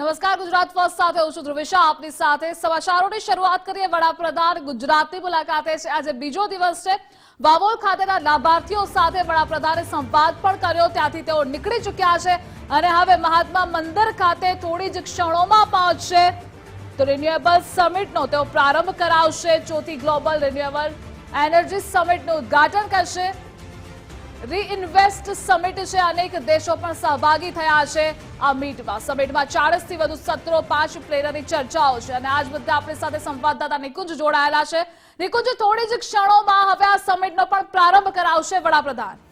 નમસ્કાર, ગુજરાત ફર્સ્ટ સાથે હું છું ધ્રુવિશા. આપની સાથે સમાચારોની શરૂઆત કરીએ. વડાપ્રધાન ગુજરાતની મુલાકાતે છે. આજે બીજો દિવસ છે. વાવોલ ખાતેના લાભાર્થીઓ સાથે વડાપ્રધાને સંવાદ પણ કર્યો. ત્યાંથી તેઓ નીકળી ચૂક્યા છે અને હવે મહાત્મા મંદિર ખાતે થોડી જ ક્ષણોમાં પહોંચશે. તો રિન્યુએબલ સમિટનો તેઓ પ્રારંભ કરાવશે. ચોથી ગ્લોબલ રિન્યુએબલ એનર્જી સમિટનું ઉદઘાટન કરશે. રીઇન્વેસ્ટ સમિટ છે. અનેક દેશો પણ સહભાગી થયા છે આ મીટમાં. સમિટમાં ચાળીસથી વધુ સત્રો, પાંચ પ્લેનરી ચર્ચાઓ છે. અને આજ બધા આપણી સાથે સંવાદદાતા નિકુંજ જોડાયેલા છે. નિકુંજ, થોડી જ ક્ષણોમાં હવે આ સમિટનો પણ પ્રારંભ કરાવશે વડાપ્રધાન.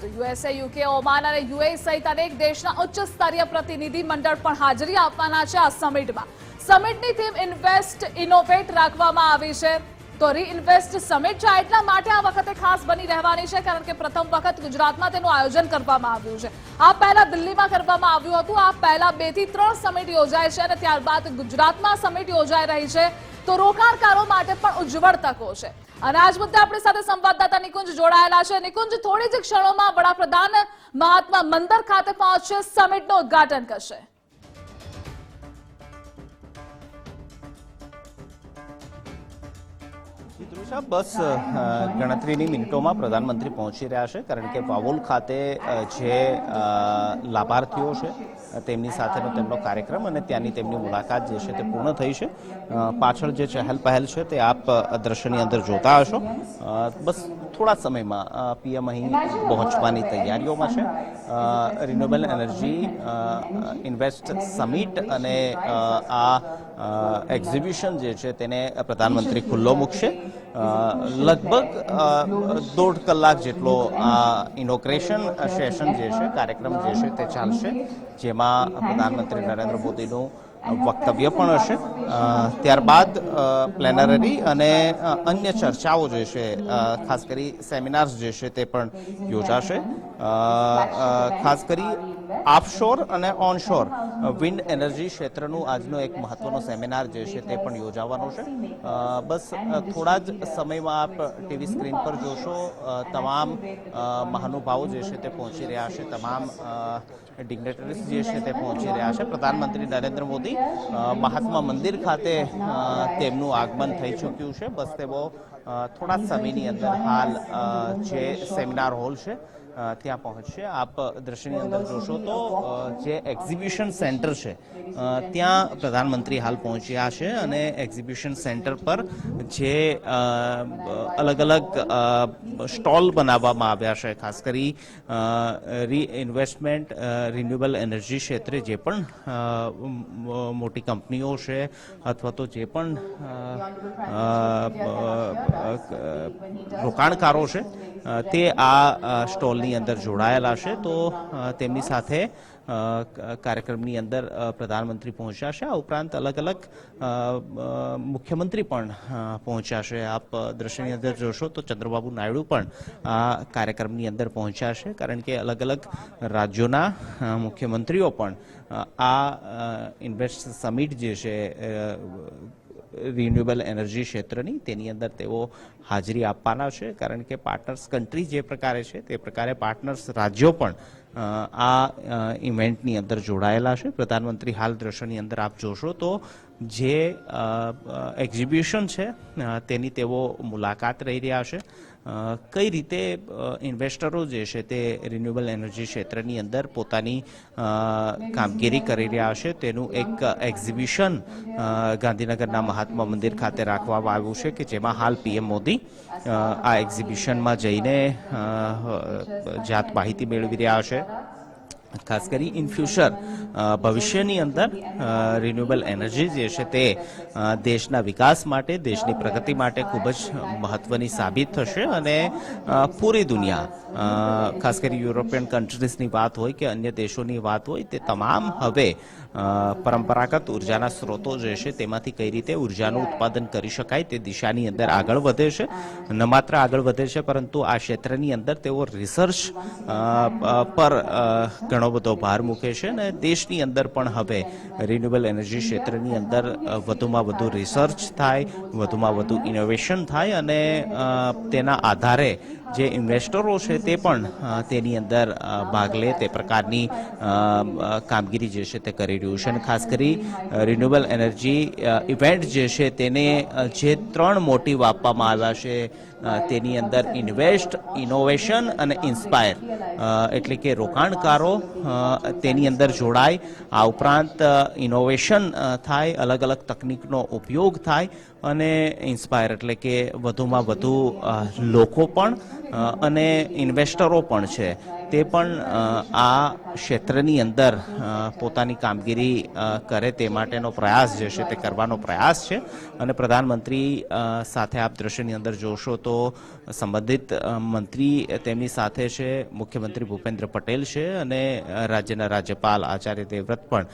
તો યુએસએ યુકે ઓમાન અને યુએ સહિત અનેક દેશના ઉચ્ચ સ્તરીય પ્રતિનિધિ મંડળ પણ હાજરી આપવાના છે આ સમિટમાં સમિટની થીમ ઇન્વેસ્ટ ઇનોવેટ રાખવામાં આવી છે. તો રીઇન્વેસ્ટ સમિટ છે. એટલા માટે આ વખતે ખાસ બની રહેવાની છે, કારણ કે પ્રથમ વખત ગુજરાતમાં તેનું આયોજન કરવામાં આવ્યું છે. આ પહેલા દિલ્હીમાં કરવામાં આવ્યું હતું. આ પહેલા બેથી ત્રણ સમિટ યોજાય છે અને ત્યારબાદ ગુજરાતમાં સમિટ યોજાઈ રહી છે. તો રોકાણકારો માટે પણ ઉજ્જવળ તકો છે. અને આજ મુદ્દે આપણી સાથે સંવાદદાતા નિકુંજ જોડાયેલા છે. નિકુંજ, થોડી જ ક્ષણોમાં વડાપ્રધાન મહાત્મા મંદિર ખાતે પહોંચશે સમિટનું ઉદ્ઘાટન કરશે. ધ્રુવિશા, બસ ગણતરીની મિનિટોમાં પ્રધાનમંત્રી પહોંચી રહ્યા છે. કારણ કે વાવોલ ખાતે જે લાભાર્થીઓ છે તેમની સાથેનો તેમનો કાર્યક્રમ અને ત્યાંની તેમની મુલાકાત જે છે તે પૂર્ણ થઈ છે. પાછળ જે ચહેલ પહેલ છે તે આપ દ્રશ્યની અંદર જોતા હશો. બસ થોડા સમયમાં પીએમ અહીં પહોંચવાની તૈયારીઓમાં છે. રિન્યુએબલ એનર્જી ઇન્વેસ્ટ સમિટ અને આ એક્ઝિબિશન જે છે તેને પ્રધાનમંત્રી ખુલ્લો મૂકશે. લગભગ દોઢ કલાક જેટલો આ ઇનોગ્રેશન સેશન જે છે, કાર્યક્રમ જે છે તે ચાલશે, જેમાં પ્રધાનમંત્રી નરેન્દ્ર મોદીનું વક્તવ્ય પણ હશે. ત્યારબાદ પ્લેનરી અને અન્ય ચર્ચાઓ જે છે ખાસ કરી સેમિનાર્સ જે છે તે પણ યોજાશે. ખાસ કરી આપશોર અને ઓનશોર વિન્ડ એનર્જી ક્ષેત્રનું આજનો એક મહત્વનો સેમિનાર જે છે તે પણ યોજાવાનો છે. બસ થોડા જ સમયમાં આપ ટીવી સ્ક્રીન પર જોશો તમામ મહાનુભાવો જે છે તે પહોંચી રહ્યા છે. તમામ ડિગ્નેટરીઝ જે છે તે પહોંચી રહ્યા છે. પ્રધાનમંત્રી નરેન્દ્ર મોદી મહાત્મા મંદિર ખાતે તેમનું આગમન થઈ ચૂક્યું છે. બસ તેઓ થોડા સમયની અંદર હાલ જે સેમિનાર હોલ છે ત્યાં પહોંચશે. આપ દ્રશ્યની અંદર જોશો તો જે એક્ઝિબિશન સેન્ટર છે ત્યાં પ્રધાનમંત્રી હાલ પહોંચ્યા છે અને એક્ઝિબિશન સેન્ટર પર જે અલગ અલગ સ્ટોલ બનાવવામાં આવ્યા છે ખાસ કરી રીઇન્વેસ્ટમેન્ટ રિન્યુએબલ એનર્જી ક્ષેત્રે જે પણ મોટી કંપનીઓ છે અથવા તો જે પણ રોકાણકારો છે તે આ અ, સ્ટોલની અંદર જોડાયેલા છે તો તેમની સાથે કાર્યક્રમની અંદર પ્રધાનમંત્રી પહોંચ્યા છે આ ઉપરાંત અલગ અલગ મુખ્યમંત્રી પણ પહોંચ્યા છે આપ દ્રશ્યની અંદર જોશો તો ચંદ્રબાબુ નાયડુ પણ આ કાર્યક્રમની અંદર પહોંચ્યા છે કારણ કે અલગ અલગ રાજ્યોના મુખ્યમંત્રીઓ પણ આ ઇન્વેસ્ટ સમિટ જે છે રિન્યુએબલ એનર્જી ક્ષેત્રની, તેની અંદર તેઓ હાજરી આપવાના છે. કારણ કે પાર્ટનર્સ કન્ટ્રી જે પ્રકારે છે, તે પ્રકારે પાર્ટનર્સ રાજ્યો પણ આ ઇવેન્ટની અંદર જોડાયેલા છે. પ્રધાનમંત્રી હાલ દ્રશ્યની અંદર આપ જોશો તો જે એક્ઝિબિશન છે તેની તેઓ મુલાકાત રહી રહ્યા છે. કઈ રીતે ઇન્વેસ્ટરો જે છે તે રિન્યુએબલ એનર્જી ક્ષેત્રની અંદર પોતાની કામગીરી કરી રહ્યા છે? તેનું એક એક્ઝિબિશન ગાંધીનગરના મહાત્મા મંદિર ખાતે રાખવામાં આવ્યું છે કે જેમાં હાલ પીએમ મોદી આ એક્ઝિબિશનમાં જઈને જાત માહિતી મેળવી રહ્યા છે. ખાસ કરી ઇન ફ્યુચર ભવિષ્યની અંદર રિન્યુએબલ એનર્જી જે છે તે દેશના વિકાસ માટે, દેશની પ્રગતિ માટે ખૂબ જ મહત્વની સાબિત થશે અને પૂરી દુનિયા ખાસ કરી યુરોપિયન કન્ટ્રીઝની વાત હોય કે અન્ય દેશોની વાત હોય, તે તમામ હવે પરંપરાગત ઉર્જાના સ્ત્રોતો જે છે તેમાંથી કઈ રીતે ઉર્જાનું ઉત્પાદન કરી શકાય તે દિશાની અંદર આગળ વધે છે. ન માત્ર આગળ વધે છે, પરંતુ આ ક્ષેત્રની અંદર તેઓ રિસર્ચ પર ઘણા બધો ભાર મૂકે છે અને દેશની અંદર પણ હવે રિન્યુએબલ એનર્જી ક્ષેત્રની અંદર વધુમાં વધુ રિસર્ચ થાય, વધુમાં વધુ ઇનોવેશન થાય અને તેના આધારે જે ઇન્વેસ્ટરો છે તે પણ તેની અંદર ભાગ લે, તે પ્રકારની કામગીરી જે છે તે કરી રહ્યું છે. અને ખાસ કરી રિન્યુએબલ એનર્જી ઇવેન્ટ જે છે તેને જે ત્રણ મોટિવ આપવામાં આવ્યા છે તેની અંદર ઇન્વેસ્ટ ઇનોવેશન અને ઇન્સ્પાયર એટલે કે રોકાણકારો તેની અંદર જોડાય. આ ઉપરાંત ઇનોવેશન થાય અલગ અલગ તકનિકનો ઉપયોગ થાય અને ઇન્સ્પાયર એટલે કે વધુમાં વધુ લોકો પણ અને ઇન્વેસ્ટરો પણ છે. તે પણ આ ક્ષેત્રની અંદર પોતાની કામગીરી કરે તે માટેનો પ્રયાસ જે છે તે કરવાનો પ્રયાસ છે. અને પ્રધાનમંત્રી સાથે આપ દ્રશ્યની અંદર જોશો તો સંબંધિત મંત્રી તેમની સાથે છે, મુખ્યમંત્રી ભૂપેન્દ્ર પટેલ છે અને રાજ્યના રાજ્યપાલ આચાર્ય દેવવ્રત પણ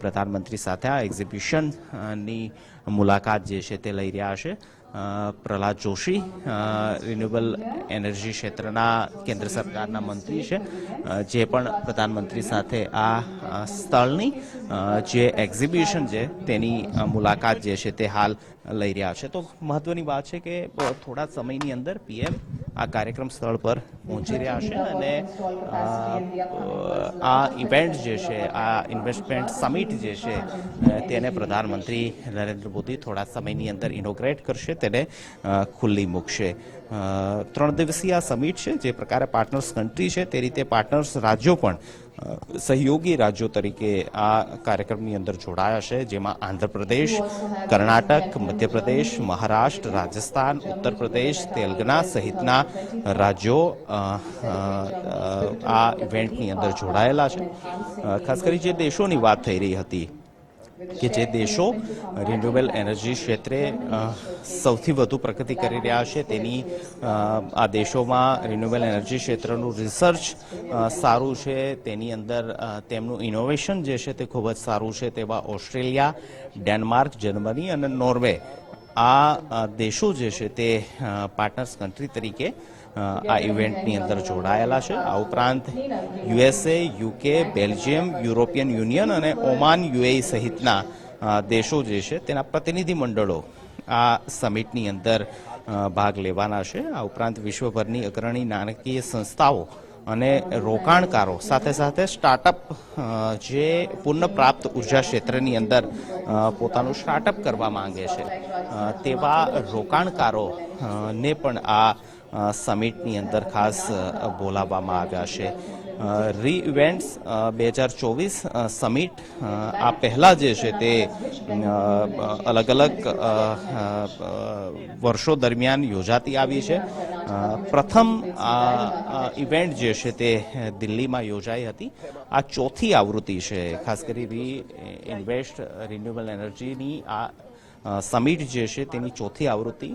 પ્રધાનમંત્રી સાથે આ એક્ઝિબિશનની મુલાકાત જે છે તે લઈ રહ્યા છે. પ્રહલાદ જોશી રિન્યુએબલ એનર્જી ક્ષેત્રના કેન્દ્ર સરકારના મંત્રી છે જે પણ પ્રધાનમંત્રી સાથે આ સ્થળની જે એક્ઝિબિશન છે તેની મુલાકાત જે છે તે હાલ લઈ રહ્યા છે. તો મહત્વની વાત છે કે થોડા સમયની અંદર પીએમ આ કાર્યક્રમ સ્થળ પર પહોંચી રહ્યા છે અને આ ઇવેન્ટ જે છે, આ ઇન્વેસ્ટમેન્ટ સમિટ જે છે તેને પ્રધાનમંત્રી નરેન્દ્ર મોદી થોડા સમયની અંદર ઇનોગ્રેટ કરશે, તેને ખુલ્લી મૂકશે. ત્રણ દિવસીય આ સમિટ છે, જે પ્રકારે પાર્ટનર્સ કન્ટ્રી છે, તે રીતે પાર્ટનર્સ રાજ્યો પણ સહયોગી રાજ્યો તરીકે આ કાર્યક્રમની અંદર જોડાયા છે, જેમાં આંધ્રપ્રદેશ, કર્ણાટક, મધ્યપ્રદેશ, મહારાષ્ટ્ર, રાજસ્થાન ઉત્તર પ્રદેશ તેલંગણા સહિતના રાજ્યો આ ઇવેન્ટની અંદર જોડાયેલા છે. ખાસ કરી જે દેશોની વાત થઈ રહી હતી કે જે દેશો રિન્યુએબલ એનર્જી ક્ષેત્રે સૌથી વધુ પ્રગતિ કરી રહ્યા છે, તેની આ દેશોમાં રિન્યુએબલ એનર્જી ક્ષેત્રનું રિસર્ચ સારું છે, તેની અંદર તેમનું ઇનોવેશન જે છે તે ખૂબ જ સારું છે, તેવા ઓસ્ટ્રેલિયા, ડેનમાર્ક, જર્મની અને નોર્વે આ દેશો જે છે તે પાર્ટનર્સ કન્ટ્રી તરીકે આ ઇવેન્ટની અંદર જોડાયેલા છે. આ ઉપરાંત USA, UK, Belgium, European Union અને ઓમાન યુએઈ સહિતના દેશો જે છે તેના પ્રતિનિધિ મંડળો આ સમિટની અંદર ભાગ લેવાના છે. આ ઉપરાંત વિશ્વભરની અગ્રણી નાણાકીય સંસ્થાઓ અને રોકાણકારો સાથે સાથે સ્ટાર્ટઅપ જે પુનઃપ્રાપ્ત ઊર્જા ક્ષેત્રની અંદર પોતાનું સ્ટાર્ટઅપ કરવા માંગે છે. તેવા રોકાણકારો ને પણ આ સમિટની અંદર ખાસ બોલાવવામાં આવ્યા છે. રી ઇવેન્ટ્સ બે હજાર ચોવીસ સમિટ આ પહેલાં જે છે તે અલગ અલગ વર્ષો દરમિયાન યોજાતી આવી છે. પ્રથમ ઇવેન્ટ જે છે તે દિલ્હીમાં યોજાઈ હતી. આ ચોથી આવૃત્તિ છે. ખાસ કરી રી ઇન્વેસ્ટ રિન્યુએબલ એનર્જીની આ સમિટ જે છે તેની ચોથી આવૃત્તિ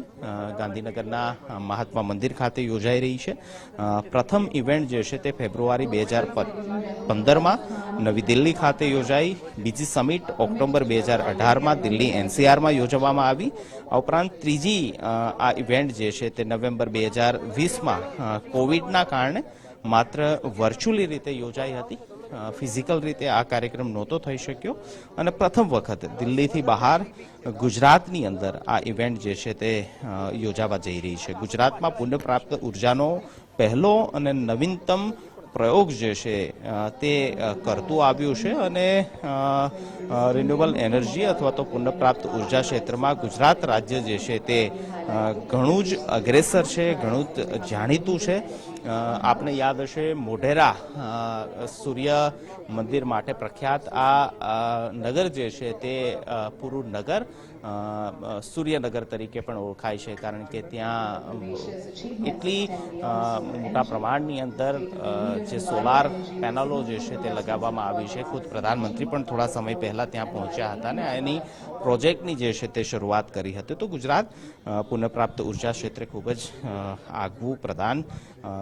ગાંધીનગરના મહાત્મા મંદિર ખાતે યોજાઈ રહી છે. પ્રથમ ઇવેન્ટ જે છે તે ફેબ્રુઆરી બે હજાર પંદરમાં નવી દિલ્હી ખાતે યોજાઈ. બીજી સમિટ ઓક્ટોબર બે હજાર અઢારમાં દિલ્હી એનસીઆરમાં યોજવામાં આવી. આ ઉપરાંત ત્રીજી આ ઇવેન્ટ જે છે તે નવેમ્બર બે હજાર વીસમાં કોવિડના કારણે માત્ર વર્ચ્યુઅલી રીતે યોજાઈ હતી. ફિઝિકલ રીતે આ કાર્યક્રમ નહોતો થઈ શક્યો. અને પ્રથમ વખત દિલ્હીથી બહાર ગુજરાતની અંદર આ ઇવેન્ટ જે છે તે યોજાવા જઈ રહી છે. ગુજરાતમાં પુનઃપ્રાપ્ત ઉર્જાનો પહેલો અને નવીનતમ પ્રયોગ જે છે તે કરતું આવ્યું છે અને રિન્યુએબલ એનર્જી અથવા તો પુનઃપ્રાપ્ત ઊર્જા ક્ષેત્રમાં ગુજરાત રાજ્ય જે છે તે ઘણું જ અગ્રેસર છે, ઘણું જ જાણીતું છે. આપને યાદ હશે મોઢેરા સૂર્ય મંદિર માટે પ્રખ્યાત આ નગર જે છે તે પૂરું નગર સૂર્યનગર તરીકે પણ ઓળખાય છે, કારણ કે ત્યાં એટલી મોટા પ્રમાણની અંદર જે સોલાર પેનલો જે છે તે લગાવવામાં આવી છે. ખુદ પ્રધાનમંત્રી પણ થોડા સમય પહેલાં ત્યાં પહોંચ્યા હતા ને એની પ્રોજેક્ટની જે છે તે શરૂઆત કરી હતી તો ગુજરાત પુનઃપ્રાપ્ત ઊર્જા ક્ષેત્રે ખૂબ જ આગવું પ્રદાન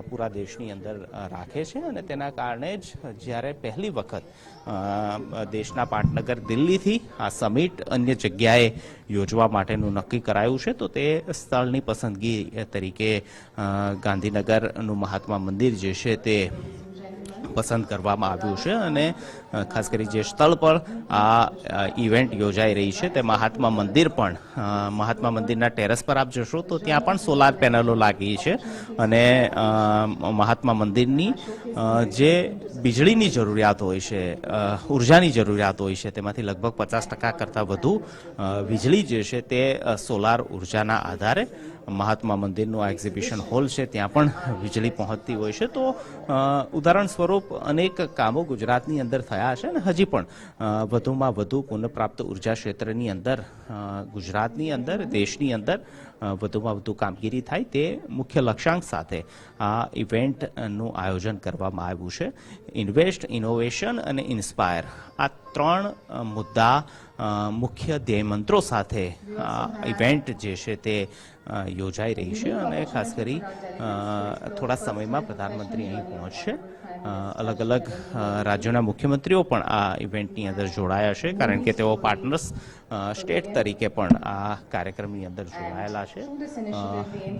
પૂરા દેશની અંદર રાખે છે અને તેના કારણે જ જ્યારે પહેલી વખત દેશના પાટનગર દિલ્હીથી આ સમિટ અન્ય જગ્યાએ યોજવા માટેનું નક્કી કરાયું છે, તો તે સ્થળની પસંદગી તરીકે ગાંધીનગરનું મહાત્મા મંદિર જે છે તે પસંદ કરવામાં આવ્યું છે અને ખાસ કરી જે સ્થળ પર આ ઇવેન્ટ યોજાઈ રહી છે, તે મહાત્મા મંદિર પણ મહાત્મા મંદિરના ટેરેસ પર આપ જશો તો ત્યાં પણ સોલાર પેનલો લાગી છે અને મહાત્મા મંદિરની જે વીજળીની જરૂરિયાત હોય છે ઉર્જાની જરૂરિયાત હોય છે, તેમાંથી લગભગ પચાસ ટકા કરતાં વધુ વીજળી જે છે તે સોલાર ઉર્જાના આધારે મહાત્મા મંદિરનું આ એક્ઝિબિશન હોલ છે, ત્યાં પણ વીજળી પહોંચતી હોય છે. તો ઉદાહરણ સ્વરૂપ અનેક કામો ગુજરાતની અંદર થયા છે અને હજી પણ વધુમાં વધુ પુનઃપ્રાપ્ત ઊર્જા ક્ષેત્રની અંદર ગુજરાતની અંદર, દેશની અંદર વધુમાં વધુ કામગીરી થાય તે મુખ્ય લક્ષ્યાંક સાથે આ ઇવેન્ટનું આયોજન કરવામાં આવ્યું છે. ઇન્વેસ્ટ, ઇનોવેશન અને ઇન્સ્પાયર આ ત્રણ મુદ્દા મુખ્ય ધ્યેયમંત્રો સાથે ઇવેન્ટ જે છે તે યોજાઈ રહી છે અને ખાસ કરી થોડા સમયમાં પ્રધાનમંત્રી અહીં પહોંચશે. અલગ અલગ રાજ્યોના મુખ્યમંત્રીઓ પણ આ ઇવેન્ટની અંદર જોડાયા છે કારણ કે તેઓ પાર્ટનર્સ સ્ટેટ તરીકે પણ આ કાર્યક્રમની અંદર જોડાયેલા છે.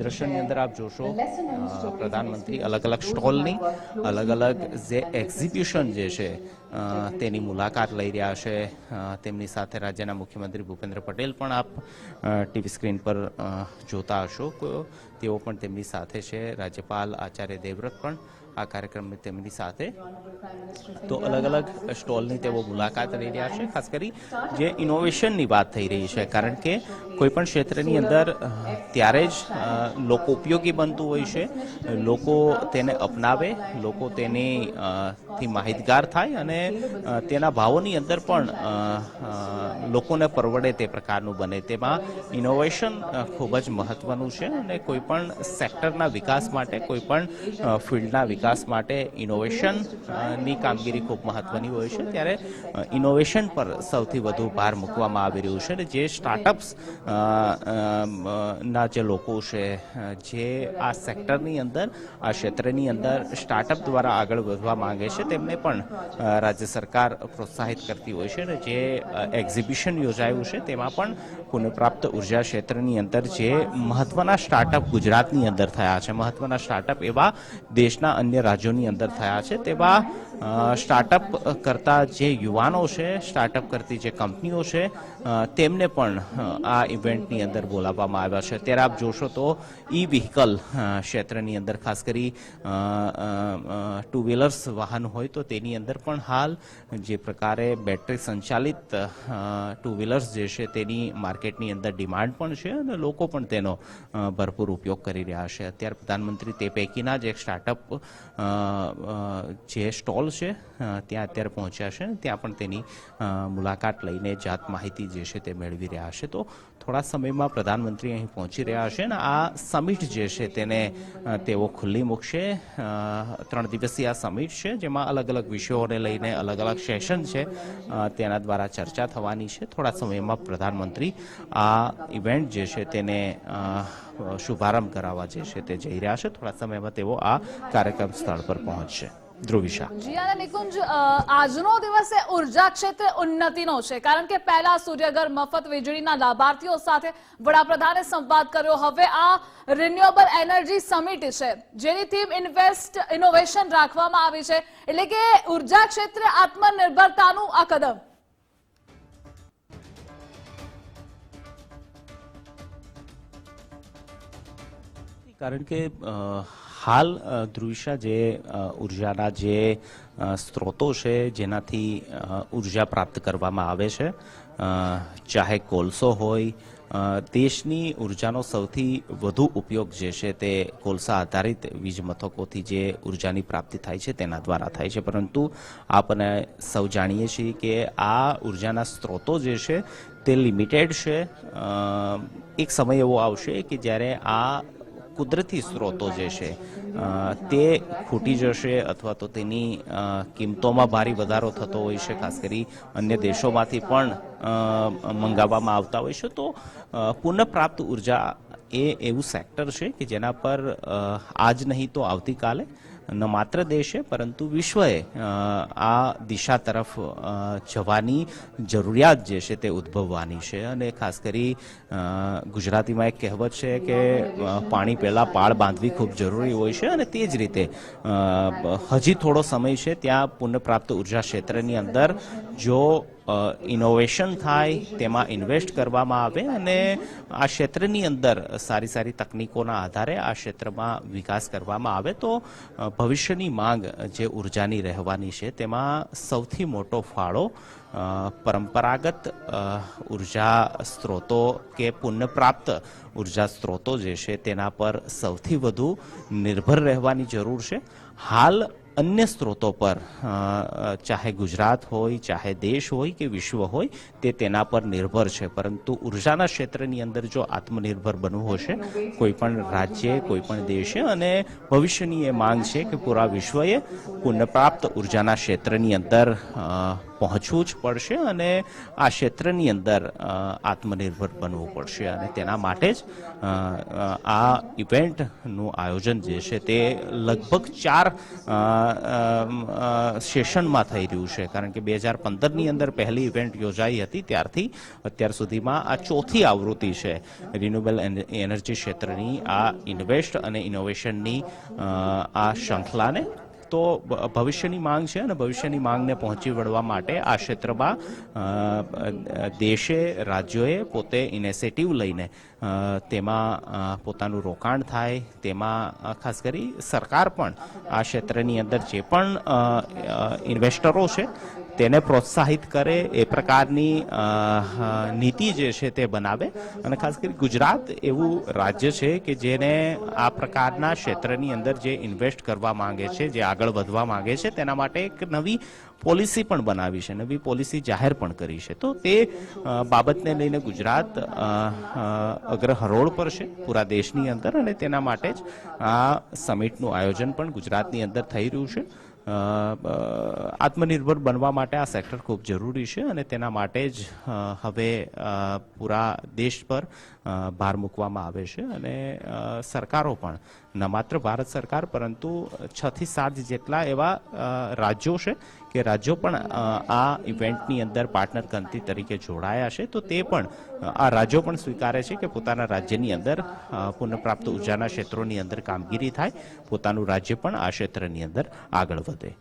દ્રશ્યની અંદર આપ જોશો પ્રધાનમંત્રી અલગ અલગ સ્ટોલની અલગ અલગ જે એક્ઝિબિશન જે છે તેની મુલાકાત લઈ રહ્યા છે. તેમની સાથે રાજ્યના મુખ્યમંત્રી ભૂપેન્દ્ર પટેલ પણ આપ ટીવી સ્ક્રીન પર જોતા હશો. તેઓ પણ તેમની સાથે છે. રાજ્યપાલ આચાર્ય દેવવ્રત પણ આ કાર્યક્રમ તેમની સાથે. તો અલગ અલગ સ્ટોલની તેઓ મુલાકાત લઈ રહ્યા છે, ખાસ કરી જે ઇનોવેશનની વાત થઈ રહી છે. કારણ કે કોઈપણ ક્ષેત્રની અંદર ત્યારે જ લોકો ઉપયોગી બનતું હોય છે. લોકો તેને અપનાવે, લોકો તેની થી માહિતગાર થાય અને તેના ભાવોની અંદર પણ લોકોને પરવડે તે પ્રકારનું બને. તેમાં ઇનોવેશન ખૂબ જ મહત્વનું છે અને કોઈપણ સેક્ટરના વિકાસ માટે કોઈપણ ફિલ્ડના વિકાસ માટે ઇનોવેશનની કામગીરી ખૂબ મહત્વની હોય છે. ત્યારે ઇનોવેશન પર સૌથી વધુ ભાર મૂકવામાં આવી રહ્યું છે જે સ્ટાર્ટઅપ્સ ના જે લોકો છે જે આ સેક્ટરની અંદર, આ ક્ષેત્રની અંદર સ્ટાર્ટઅપ દ્વારા આગળ વધવા માંગે છે, તેમને પણ રાજ્ય સરકાર પ્રોત્સાહિત કરતી હોય છે અને જે એક્ઝિબિશન યોજાયું છે, તેમાં પણ પુનઃપ્રાપ્ત ઊર્જા ક્ષેત્રની અંદર જે મહત્વના સ્ટાર્ટઅપ ગુજરાતની અંદર થયા છે. મહત્વના સ્ટાર્ટઅપ એવા દેશના અન્ય રાજ્યોની અંદર થયા છે. તેવા સ્ટાર્ટઅપ કરતા જે યુવાનો છે સ્ટાર્ટઅપ કરતી જે કંપનીઓ છે તેમને પણ આ ઇવેન્ટની અંદર બોલાવવામાં આવ્યા છે. અત્યારે આપ જોશો તો ઈ વ્હીકલ ક્ષેત્રની અંદર ખાસ કરી ટુ વ્હીલર્સ વાહન હોય તો તેની અંદર પણ હાલ જે પ્રકારે બેટરી સંચાલિત ટુ વ્હીલર્સ જે છે તેની માર્કેટની અંદર ડિમાન્ડ પણ છે અને લોકો પણ તેનો ભરપૂર ઉપયોગ કરી રહ્યા છે. અત્યારે પ્રધાનમંત્રી તે પૈકીના જ એક સ્ટાર્ટઅપ જે સ્ટોલ છે. ત્યાં અત્યારે પહોંચ્યા છે. ત્યાં પણ તેની મુલાકાત લઈને જાત માહિતી જે છે તે મેળવી રહ્યા છે. તો થોડા સમયમાં પ્રધાનમંત્રી અહીં પહોંચી રહ્યા છે અને આ સમિટ જે છે તેને તેઓ ખુલ્લી મૂકશે. ત્રણ દિવસીય આ સમિટ છે જેમાં અલગ અલગ વિષયોને લઈને અલગ અલગ સેશન છે. તેના દ્વારા ચર્ચા થવાની છે. થોડા સમયમાં પ્રધાનમંત્રી આ ઇવેન્ટ જે છે તેને શુભારંભ કરાવવા જે છે તે જઈ રહ્યા છે. થોડા સમયમાં તેઓ આ કાર્યક્રમ સ્થળ પર પહોંચશે. ધ્રુવિશા જી અને નિકુંજ આજનો દિવસ એ ઊર્જા ક્ષેત્રે ઉન્નતિનો છે. કારણ કે પહેલા સૂર્યઘર મફત વીજળીના લાભાર્થીઓ સાથે વડાપ્રધાને સંવાદ કર્યો. હવે આ રિન્યુએબલ એનર્જી સમિટ છે જેની થીમ ઇન્વેસ્ટ ઇનોવેશન રાખવામાં આવી છે. એટલે કે ઊર્જા ક્ષેત્રે આત્મનિર્ભરતાનું આ કદમ. કારણ કે હાલ ધ્રુવિશા જે ઉર્જાના જે સ્ત્રોતો છે, જેનાથી ઊર્જા પ્રાપ્ત કરવામાં આવે છે ચાહે કોલસો હોય દેશની ઉર્જાનો સૌથી વધુ ઉપયોગ જે છે તે કોલસા આધારિત વીજ મથકોથી જે ઉર્જાની પ્રાપ્તિ થાય છે તેના દ્વારા થાય છે. પરંતુ આપણે સૌ જાણીએ છીએ કે આ ઉર્જાના સ્ત્રોતો જે છે તે લિમિટેડ છે. એક સમય એવો આવશે કે જ્યારે આ કુદરતી સ્ત્રોતો જે છે તે ખૂટી જશે અથવા તો તેની કિંમતોમાં ભારે વધારો થતો હોય છે, ખાસ કરી અન્ય દેશોમાંથી પણ મંગાવવામાં આવતા હોય છે. તો પુનઃપ્રાપ્ત ઊર્જા એ એવું સેક્ટર છે કે જેના પર આજ નહીં તો આવતીકાલે ન માત્ર દેશે, પરંતુ વિશ્વએ આ દિશા તરફ જવાની જરૂરિયાત જે છે તે ઉદ્ભવવાની છે. અને ખાસ કરી ગુજરાતીમાં એક કહેવત છે કે પાણી પહેલાં પાળ બાંધવી ખૂબ જરૂરી હોય છે અને તે જ રીતે હજી થોડો સમય છે ત્યાં પુનઃપ્રાપ્ત ઊર્જા ક્ષેત્રની અંદર જો ઇનોવેશન થાય, તેમાં ઇન્વેસ્ટ કરવામાં આવે અને આ ક્ષેત્રની અંદર સારી સારી તકનીકોના આધારે આ ક્ષેત્રમાં વિકાસ કરવામાં આવે તો ભવિષ્યની માંગ જે ઉર્જાની રહેવાની છે તેમાં સૌથી મોટો ફાળો પરંપરાગત ઊર્જા સ્ત્રોતો કે પુનઃપ્રાપ્ત ઊર્જા સ્ત્રોતો જે છે તેના પર સૌથી વધુ નિર્ભર રહેવાની જરૂર છે. હાલ અન્ય સ્ત્રોતો પર ચાહે ગુજરાત હોય, ચાહે દેશ હોય કે વિશ્વ હોય, તે તેના પર નિર્ભર છે. પરંતુ ઉર્જાના ક્ષેત્રની અંદર જો આત્મનિર્ભર બનવું હશે, કોઈ પણ રાજ્ય, કોઈ પણ દેશે અને ભવિષ્યની એ માંગ છે કે પૂરા વિશ્વએ પુનઃપ્રાપ્ત ઉર્જાના ક્ષેત્રની અંદર પહોંચવું જ પડશે અને આ ક્ષેત્રની અંદર આત્મનિર્ભર બનવું પડશે. અને તેના માટે જ આ ઇવેન્ટનું આયોજન જે છે તે લગભગ ચાર સેશનમાં થઈ રહ્યું છે. કારણ કે બે હજાર પંદરની અંદર પહેલી ઇવેન્ટ યોજાઈ હતી. ત્યારથી અત્યાર સુધીમાં આ ચોથી આવૃત્તિ છે. રિન્યુએબલ એનર્જી ક્ષેત્રની આ ઇન્વેસ્ટ અને ઇનોવેશનની આ શૃંખલાને તો ભવિષ્યની માંગ છે અને ભવિષ્યની માંગને પહોંચી વળવા માટે આ ક્ષેત્રમાં દેશે, રાજ્યોએ પોતે ઇનિશિયેટિવ લઈને તેમાં પોતાનું રોકાણ થાય. તેમાં ખાસ કરી સરકાર પણ આ ક્ષેત્રની અંદર જે પણ ઇન્વેસ્ટરો છે તેને પ્રોત્સાહિત કરે એ પ્રકારની નીતિ જે છે તે બનાવે. અને ખાસ કરી ગુજરાત એવું રાજ્ય છે કે જેને આ પ્રકારના ક્ષેત્રની અંદર જે ઇન્વેસ્ટ કરવા માંગે છે, જે આગળ વધવા માંગે છે, તેના માટે એક નવી પોલિસી પણ બનાવી છે, નવી પોલિસી જાહેર પણ કરી છે. તો તે બાબતને લઈને ગુજરાત અગ્ર હરોળ પર છે પૂરા દેશની અંદર અને તેના માટે જ આ સમિટનું આયોજન પણ ગુજરાતની અંદર થઈ રહ્યું છે. આત્મનિર્ભર બનવા માટે આ સેક્ટર ખૂબ જરૂરી છે અને તેના માટે જ હવે પૂરા દેશ પર ભાર મૂકવામાં આવે છે અને સરકારો પણ, ન માત્ર ભારત સરકાર પરંતુ છ થી સાત જેટલા એવા રાજ્યો છે કે રાજ્યો પણ આ ઇવેન્ટની અંદર પાર્ટનર કન્ટ્રી તરીકે જોડાયા છે, તો તે પણ આ રાજ્યો પણ સ્વીકારે છે કે પોતાના રાજ્યની અંદર પુનઃપ્રાપ્ત ઉર્જાના ક્ષેત્રોની અંદર કામગીરી થાય, પોતાનું રાજ્ય પણ આ ક્ષેત્રની અંદર આગળ વધે.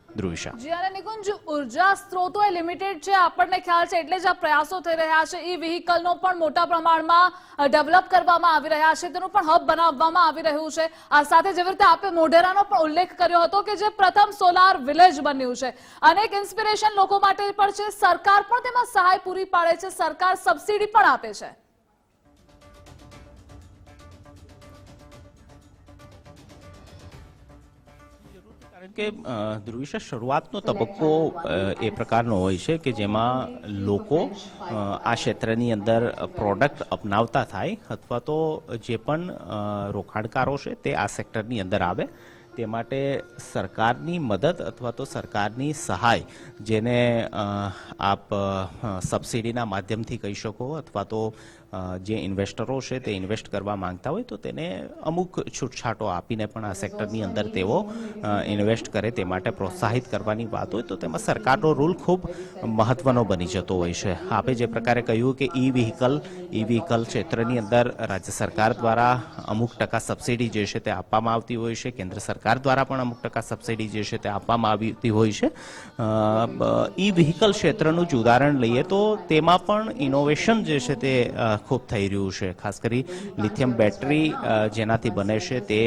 એ લિમિટેડ છે, આપણને ખ્યાલ છે એટલે જ આ પ્રયાસો થઈ રહ્યા છે. ઈ વ્હીકલનો પણ મોટા પ્રમાણમાં ડેવલપ કરવામાં આવી રહ્યા છે, તેનું પણ હબ બનાવવામાં આવી રહ્યું છે. આ સાથે જેવી રીતે આપે મોઢેરાનો પણ ઉલ્લેખ કર્યો હતો કે જે પ્રથમ સોલાર વિલેજ બન્યું છે. અનેક ઇન્સ્પિરેશન લોકો માટે પણ છે. સરકાર પણ તેમાં સહાય પૂરી પાડે છે. સરકાર સબસિડી પણ આપે છે. કારણ કે ધ્રુવીશ શરૂઆતનો તબક્કો એ પ્રકારનો હોય છે કે જેમાં લોકો આ ક્ષેત્રની અંદર પ્રોડક્ટ અપનાવતા થાય અથવા તો જે પણ રોકાણકારો છે તે આ સેક્ટરની અંદર આવે. તે માટે સરકારની મદદ અથવા તો સરકારની સહાય, જેને આપ સબસિડીના માધ્યમથી કહી શકો અથવા તો જે ઇન્વેસ્ટરો છે તે ઇન્વેસ્ટ કરવા માંગતા હોય તો તેને અમુક છૂટછાટો આપીને પણ આ સેક્ટરની અંદર તેઓ ઇન્વેસ્ટ કરે તે માટે પ્રોત્સાહિત કરવાની વાત હોય તો તેમાં સરકારનો રૂલ ખૂબ મહત્વનો બની જતો હોય છે. આપે જે પ્રકારે કહ્યું કે ઈ વ્હીકલ ઈ વ્હીકલ ક્ષેત્રની અંદર રાજ્ય સરકાર દ્વારા અમુક ટકા સબસિડી જે છે તે આપવામાં આવતી હોય છે. કેન્દ્ર સરકાર દ્વારા પણ અમુક ટકા સબસિડી જે છે તે આપવામાં આવતી હોય છે. ઈ વ્હીકલ ક્ષેત્રનું જ ઉદાહરણ લઈએ તો તેમાં પણ ઇનોવેશન જે છે તે ખૂબ થઈ રહ્યું છે. ખાસ કરી લિથિયમ બેટરી જેનાથી બને છે તે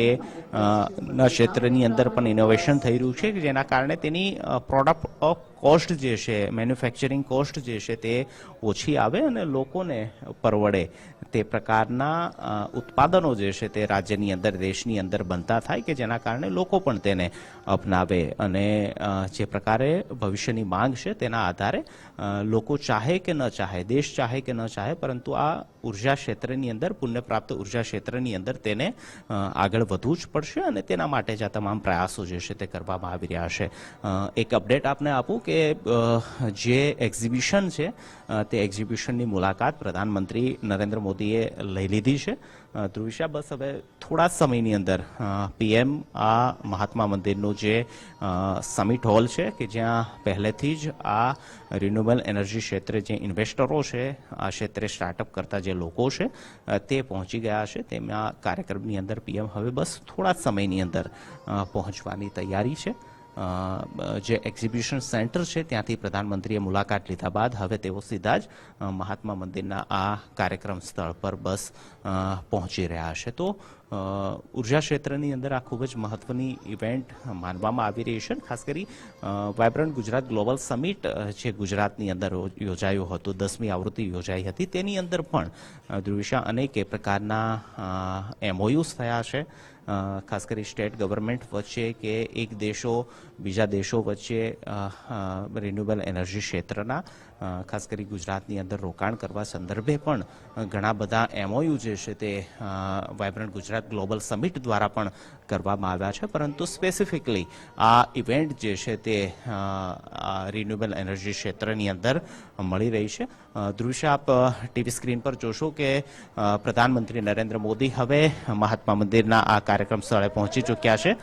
ના ક્ષેત્રની અંદર પણ ઇનોવેશન થઈ રહ્યું છે જેના કારણે તેની પ્રોડક્ટ ઓફ કોસ્ટ જે છે, મેન્યુફેક્ચરિંગ કોસ્ટ જે છે તે ઓછી આવે અને લોકોને પરવડે. તે પ્રકારના ઉત્પાદનો જે છે તે રાજ્યની અંદર, દેશની અંદર બનતા થાય કે જેના કારણે લોકો પણ તેને અપનાવે અને જે પ્રકારે ભવિષ્યની માંગ છે તેના આધારે લોકો ચાહે કે ન ચાહે, દેશ ચાહે કે ન ચાહે, પરંતુ આ ઊર્જા ક્ષેત્રની અંદર, પુણ્યપ્રાપ્ત ઊર્જા ક્ષેત્રની અંદર તેને આગળ વધવું જ પડશે અને તેના માટે જ આ તમામ પ્રયાસો જે છે તે કરવામાં આવી રહ્યા છે. એક અપડેટ આપને આપું કે જે એક્ઝિબિશન છે તે એક્ઝિબિશનની મુલાકાત પ્રધાનમંત્રી નરેન્દ્ર મોદીએ લઈ લીધી છે. ધ્રુવિશા બસ હવે થોડા સમયની અંદર પીએમ આ મહાત્મા મંદિરનું જે સમિટ હોલ છે કે જ્યાં પહેલેથી જ આ રિન્યુએબલ એનર્જી ક્ષેત્રે જે ઇન્વેસ્ટરો છે, આ ક્ષેત્રે સ્ટાર્ટઅપ કરતા જે લોકો છે તે પહોંચી ગયા છે. તેમના કાર્યક્રમની અંદર પીએમ હવે બસ થોડા સમયની અંદર પહોંચવાની તૈયારી છે. જે એક્ઝિબિશન સેન્ટર છે, ત્યાંથી પ્રધાનમંત્રીએ મુલાકાત લીધા બાદ હવે તેઓ સીધા જ મહાત્મા મંદિરના આ કાર્યક્રમ સ્થળ પર બસ પહોંચી રહ્યા છે. તો ઊર્જા ક્ષેત્રની અંદર આ ખૂબ જ મહત્વની ઇવેન્ટ માનવામાં આવી રહી છે. ખાસ કરી વાયબ્રન્ટ ગુજરાત ગ્લોબલ સમિટ જે ગુજરાતની અંદર યોજાયું હતું, દસમી આવૃત્તિ યોજાઈ હતી. તેની અંદર પણ ધ્રુવિશા, અનેક પ્રકારના એમઓયુસ થયા છે. ખાસ કરી સ્ટેટ ગવર્મેન્ટ વચ્ચે કે એક દેશો, બીજા દેશો વચ્ચે રિન્યુએબલ એનર્જી ક્ષેત્રના ખાસ કરી ગુજરાતની અંદર રોકાણ કરવા સંદર્ભે પણ ઘણા બધા એમઓયુ જે છે તે વાયબ્રન્ટ ગુજરાત ગ્લોબલ સમિટ દ્વારા પણ કરવામાં આવ્યા છે, પરંતુ સ્પેસિફિકલી આ ઇવેન્ટ જે છે તે રિન્યુએબલ એનર્જી ક્ષેત્રની અંદર મળી રહી છે. દૃશ્ય આપ ટીવી સ્ક્રીન પર જોશો કે પ્રધાનમંત્રી નરેન્દ્ર મોદી હવે મહાત્મા મંદિરના આ કાર્યક્રમ સ્થળે પહોંચી ચૂક્યા છે.